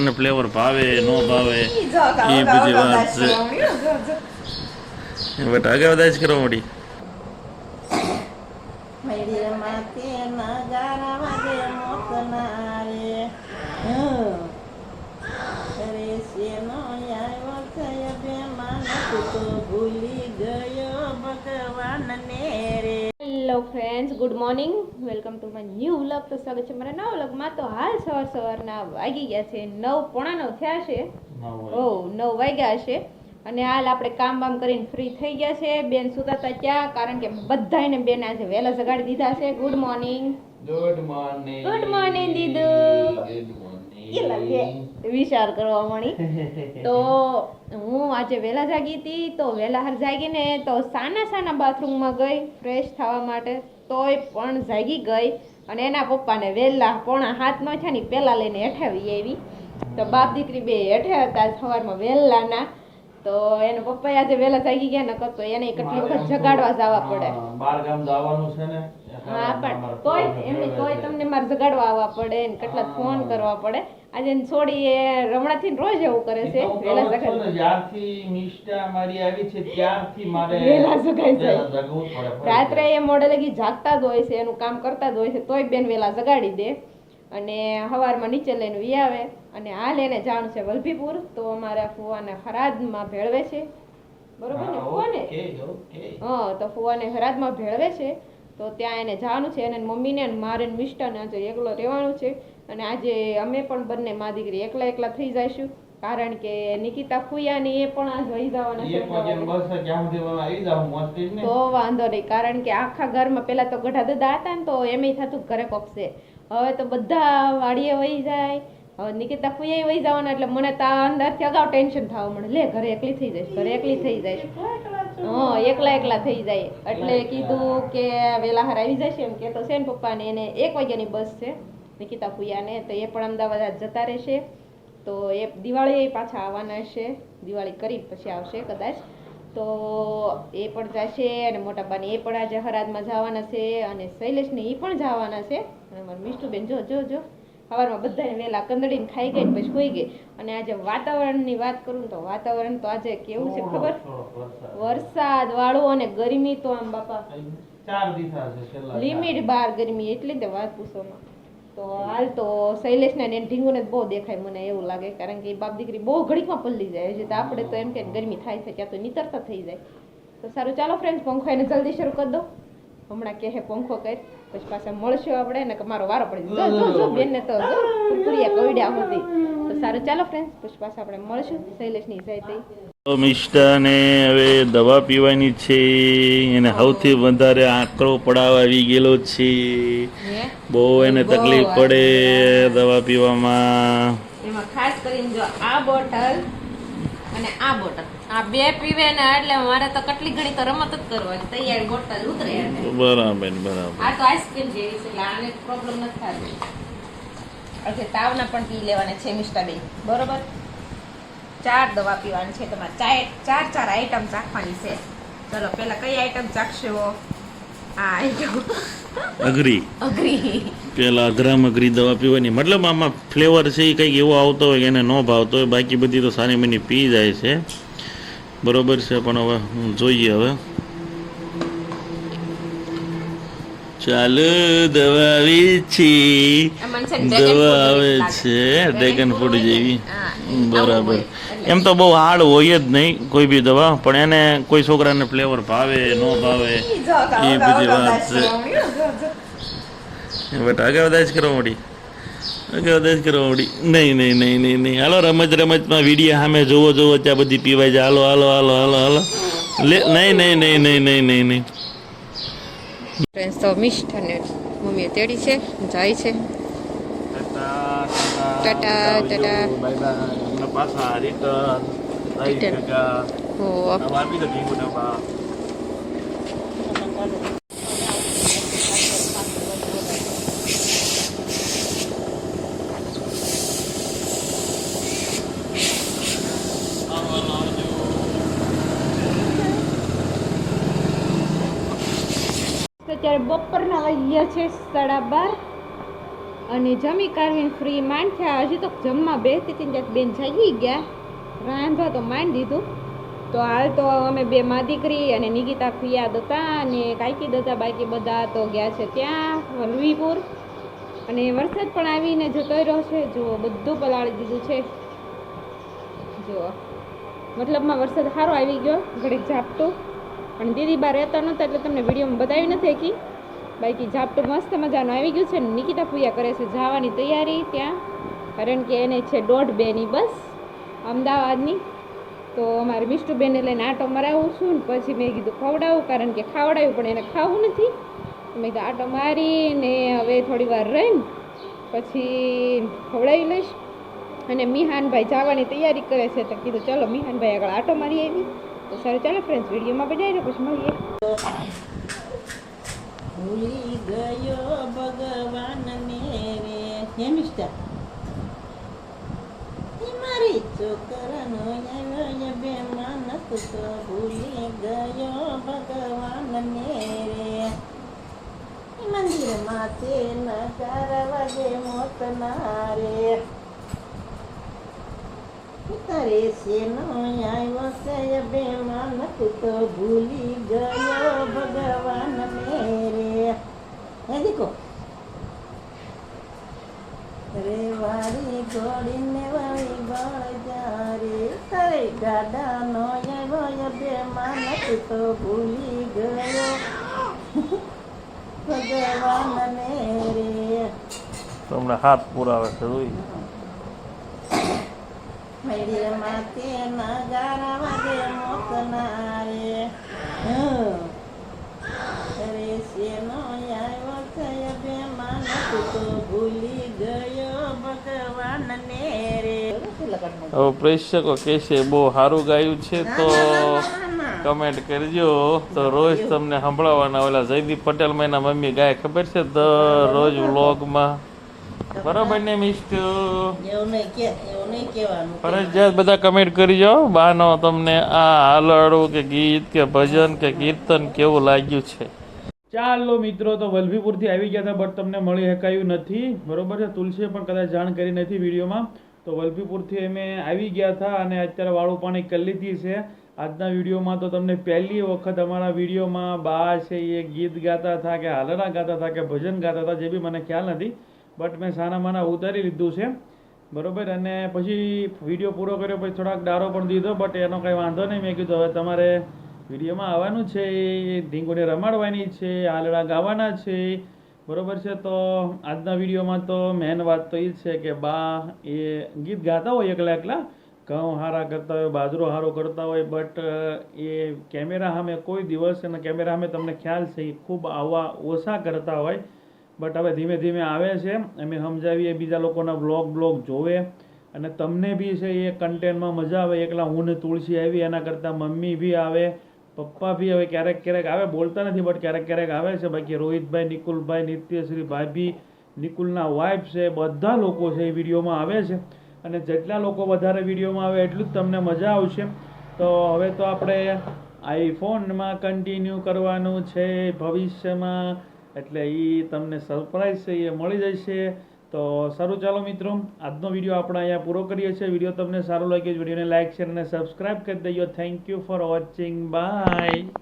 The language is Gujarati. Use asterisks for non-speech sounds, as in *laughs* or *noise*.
છોકરાને ફ્લેવર ભાવે ન ભાવે એ બધી વાત છે. બટ આગળ બધા જ કરવા મળી ભૂલી ગયો ભગવાનને. રે hello friends good morning welcome to my new vlog તો સ્વાગત છે મારા નવા વ્લોગમાં તો હાલ સવાર સવારના વાગી ગયા છે. નવ પોણા નવ થયા છે. ઓ નવ વાગ્યા હશે અને હાલ આપણે કામ બામ કરીને ફ્રી થઈ ગયા છે. બેન સુતા હતા ત્યાં કારણ કે બધાને બેન આજે વહેલા જગાડી દીધા છે. Good morning good morning good morning દીદુ. વિચાર કરવા મળી. *laughs* તો હું આજે વહેલા જાગી હતી તો વહેલા હાર જાગીને તો સાના સાના બાથરૂમમાં ગઈ ફ્રેશ થવા માટે. તોય પણ જાગી ગઈ અને એના પપ્પાને વહેલા પોણા હાથ નો છે ને પહેલાં લઈને હેઠાવી આવી. તો બાપ દીકરી બે હેઠે હતા સવારમાં વહેલાના તો એના પપ્પા આજે વહેલા જાગી ગયા નકર તો એને કેટલી વખત જગાડવા જવા પડે. બાર ગામ જવાનું છે ને હા પણ તોય એમને તોય તમને મારે જગાડવા આવવા પડે ને કેટલા ફોન કરવા પડે. આજે છોડી એ રમણાથી રોજ એવું કરે છે વેલા છું જગાડ જ્યારથી મિષ્ટા મારી આવી છે ત્યારથી મારે વેલા પડે ફરી. રાત્રે એ મોડે લગી જાગતા જ હોય છે એનું કામ કરતા જ હોય છે તોય બેન વેલા જગાડી દે. અને સવારમાં નીચે લઈને વી આવે. અને હાલ એને જાણ છે વલભીપુર તો અમારા ફુવાને હરાદમાં ભેળવે છે. બરોબર ને ફુવાને. હા તો ફુવાને હરાદમાં ભેળવે છે. તો ત્યાં એને જવાનું છે અને એની મમ્મીને અને મારે મિસ્ટરને આજે એકલો રહેવાનું છે. અને આજે અમે પણ બંને મા દીકરી એકલા એકલા થઈ જઈશું. કારણ કે નિકિતા ફુયાની એ પણ આજ વહી જવાના જ્યાં તો વાંધો નહીં કારણ કે આખા ઘરમાં પેલા તો ગઢા દાદા હતા ને તો એમ થતું ઘરે કોપશે હવે તો બધા વાડીએ વહી જાય. હવે નિકિતા ફુયા વહી જવાના એટલે મને તો અંદરથી અગાઉ ટેન્શન થવા મળે લે ઘરે એકલી થઈ જઈશ ઘરે એકલી થઈ જઈશ. હા એકલા એકલા થઈ જાય. એટલે કીધું કે વેલા હાર આવી જશે એમ કે તો છે ને પપ્પાને એને એક વાગ્યાની બસ છે નિકિતા ભૂયાને તો એ પણ અમદાવાદ આજ જતા રહેશે. તો એ દિવાળી પાછા આવવાના હશે દિવાળી કરી પછી આવશે કદાચ. તો એ પણ જશે અને મોટા એ પણ આજે હરાદમાં જવાના છે અને શૈલેષને એ પણ જવાના છે. અને મારી મિષ્ટુબેન જો જો જો. સવારમાં બધાને વહેલા કંદડીને ખાઈ ગઈ પછી સુઈ ગઈ અને આજે વાતાવરણની વાત કરું તો વાતાવરણ તો આજે કેવું છે ખબર? વરસાદ. વાળો અને ગરમી તો આમ બાપા. લિમિટ બાર ગરમી એટલી જ વાત પૂછોમાં તો હાલ તો શૈલેષને ને ઢીંગુને બહુ દેખાય મને એવું લાગે કારણ કે બાપ દીકરી બહુ ઘડીકમાં પલ્લી જાય. છે તો આપણે તો એમ કે ગરમી થાય છે ત્યાં તો નીતરતા થઈ જાય. તો સારું ચાલો ફ્રેન્ડ પંખો એને જલ્દી શરૂ કરી દો હમણાં કે પંખો કર. પછી પાછા મળશું આપણે ને મારો વારો પડી. જો જો બેન ને તો જો કુરકુરિયા કવડ્યા હતી તો સારું ચાલો ફ્રેન્ડ્સ પછી પાછા આપણે મળશું. શૈલેષની તો મિષ્ટાને હવે દવા પીવાની છે. એને સૌથી વધારે આંકડો પડાવ આવી ગયેલો છે. બહુ એને તકલીફ પડે દવા પીવામાં. એમાં ખાસ કરીને જો આ બોટલ અને આ બોટલ. આ બે પીવે ને એટલે મારે તો કેટલી ઘણી તો રમત જ કરવાની તૈયાર બોટલ ઉતરે. બરાબર બરાબર. આ તો આઈસ્ક્રીમ જેવી છે આને પ્રોબ્લેમ નથી થતી. એટલે તાવના પણ પી લેવાના છે મિસ્ટાબેન બરોબર? ચાર દવા પીવાની છે તમારે. ચાર ચાર ચાર આઈટમ ચાખવાની છે. ચલો પેલા કઈ આઈટમ ચાખશો આ અઘરી. અઘરી. પેલા અઘરામ અઘરી દવા પીવાની. મતલબ આમાં ફ્લેવર છે એ કંઈક એવો આવતો હોય એને ન ભાવતો હોય. બાકી બધી તો સારી મની પી જાય છે. બરોબર છે પણ હવે જોઈએ હવે ચાલુ દવા આવી છે દવા આવે છે. ડ્રેગન ફ્રૂટ જેવી બરાબર એમ તો બહુ હાર્ડ હોય જ નહીં કોઈ બી દવા પણ એને કોઈ છોકરાને ફ્લેવર ભાવે ન ભાવે એ બધી વાત છે બટ આગળ વધારે જ કરવા મળી આગળ બધા કરવા મળી નહીં નહીં નહીં નહીં નહીં. હાલો રમત રમતમાં વીડિયો સામે જોવો જોવો ત્યાં બધી પીવાય છે હાલો હાલો હાલો હાલો હાલો. લે નહીં નહીં નહીં નહીં નહીં નહીં નહીં. ફ્રેન્ડ્સ તો મિષ્ટ અને મમ્મીએ તેડી છે જાય છે. Tata, tata. Bye bye. પાછા રિટર્ન ઓ આપી દો ડબ્બા તો અત્યારે બપોરના વાગ્યા છે સાડા બાર. અને જમી કાઢવીને ફ્રી માંડ થયા. હજી તો જમવા બેસતી હતી ત્યાં બેન જાગી ગયા. રાંધવા તો માંડ દીધું. તો હાલ તો અમે બે મા દીકરી અને નિકિતા ફિયાદ હતા અને કાંઈકી હતા બાકી બધા તો ગયા છે ત્યાં વલવીપુર અને વરસાદ પણ આવીને જતો રહ્યો છે. જુઓ બધું પલાળી દીધું છે. જુઓ મતલબમાં વરસાદ સારો આવી ગયો. ઘડીક ઝાપટું. પણ દીદી બહાર રહેતા નહોતા એટલે તમને વિડીયોમાં બતાવી નથી શકી. બાકી ઝાપટું મસ્ત મજાનું આવી ગયું છે નિકિતા પૂજા કરે છે જવાની તૈયારી ત્યાં. કારણ કે એને છે દોઢ બેની બસ અમદાવાદની. તો અમારે મિષ્ટુબેનને લઈને આટો મરાવું છું ને પછી મેં કીધું ખવડાવું કારણ કે ખાવડાવ્યું પણ એને ખાવું નથી. મેં કીધું આટો મારીને હવે થોડી વાર રહીને પછી ખવડાવી લઈશ. અને મિહાનભાઈ જવાની તૈયારી કરે છે તો કીધું, ચલો મિહાનભાઈ આગળ આટો મારી આવી. તો સારું, ચાલો ફ્રેન્ડ્સ વિડીયોમાં બનાવીને પછી મળીએ. ભૂલી ગયો ભગવાનને રે હે મિસ્ટર? મારી છોકરાનો બે માનસ તો ભૂલી ગયો ભગવાનને રે એ મંદિરમાં તે નગાર વાગે મોતના રે તારે શેનો આવ્યો ભૂલી ગયો તો ભૂલી ગયો. ભગવાન રે તમને હાથ પુરાવે છે રોઈ મેરી માતે નગારા વાગે મોતના રે. રે શેનો આવ્યો છે બે માનસ તો ભૂલી ગયો ભગવાનને રે હવે પ્રેક્ષકો કહેશે બહુ સારું ગાયું છે તો કમેન્ટ કરજો. તો રોજ તમને સંભળાવવાના ઓલા જયદીપ પટેલ એના મમ્મી ગાય ખબર છે? રોજ વ્લોગમાં. બરાબર ને કહેવાનું. ફરજિયાત બધા કમેન્ટ કરજો બાનો તમને આ હાલડું કે ગીત કે ભજન કે કીર્તન કેવું લાગ્યું છે? ચાલો મિત્રો તો વલભીપુરથી આવી ગયા હતા બટ તમને મળી શકાયું નથી. બરોબર છે? તુલસીએ પણ કદાચ જાણ કરી નથી વિડીયોમાં. તો વલભીપુરથી અમે આવી ગયા હતા અને અત્યારે વાળું પાણી કરી લીધી છે. આજના વિડીયોમાં તો તમને પહેલી વખત અમારા વિડીયોમાં બા છે એ ગીત ગાતા હતા કે હાલડા ગાતા હતા કે ભજન ગાતા હતા જે બી મને ખ્યાલ નથી, બટ મેં સાના માના ઉતારી લીધું છે. બરોબર? અને પછી વીડિયો પૂરો કર્યો, પછી થોડાક ડારો પણ દીધો, બટ એનો કંઈ વાંધો નહીં. મેં કીધું, હવે તમારે વિડીયોમાં આવવાનું છે ઢીંગોને રમાડવાની છે આલડા ગાવાના છે. બરોબર છે? તો આજના વિડીયોમાં તો મેન વાત તો એ જ છે કે બા એ ગીત ગાતા હોય એકલા એકલા ઘઉં હારા કરતા હોય, બાજરો હારો કરતા હોય બટ એ કેમેરા સામે કોઈ દિવસ એના કેમેરા સામે તમને ખ્યાલ છે, એ ખૂબ આવા ઓછા કરતા હોય. બટ હવે ધીમે ધીમે આવે છે, અમે સમજાવીએ, બીજા લોકોના બ્લોગ બ્લોગ જોવે. અને તમને બી છે, એ કન્ટેન્ટમાં મજા આવે, એકલા હું ને તુલસી આવી, એના કરતાં મમ્મી બી આવે, પપ્પા બી હવે ક્યારેક ક્યારેક આવે, બોલતા નથી બટ ક્યારેક ક્યારેક આવે છે. બાકી રોહિતભાઈ, નિકુલભાઈ, નિત્યશ્રી ભાભી, નિકુલના વાઇફ છે, બધા લોકો છે, એ વિડીયોમાં આવે છે. અને જેટલા લોકો વધારે વિડીયોમાં આવે એટલું જ તમને મજા આવશે. તો હવે તો આપણે આઈફોનમાં કન્ટિન્યુ કરવાનું છે ભવિષ્યમાં. એટલે એ તમને સરપ્રાઈઝ છે એ મળી જશે. તો સારું ચાલો મિત્રો, આજનો વીડિયો આપણે અહીંયા પૂરો કરીએ છીએ. વીડિયો તમને સારો લાગ્યો વિડીયોને લાઈક શેર અને સબસ્ક્રાઈબ કરી દઈએ thank you for watching bye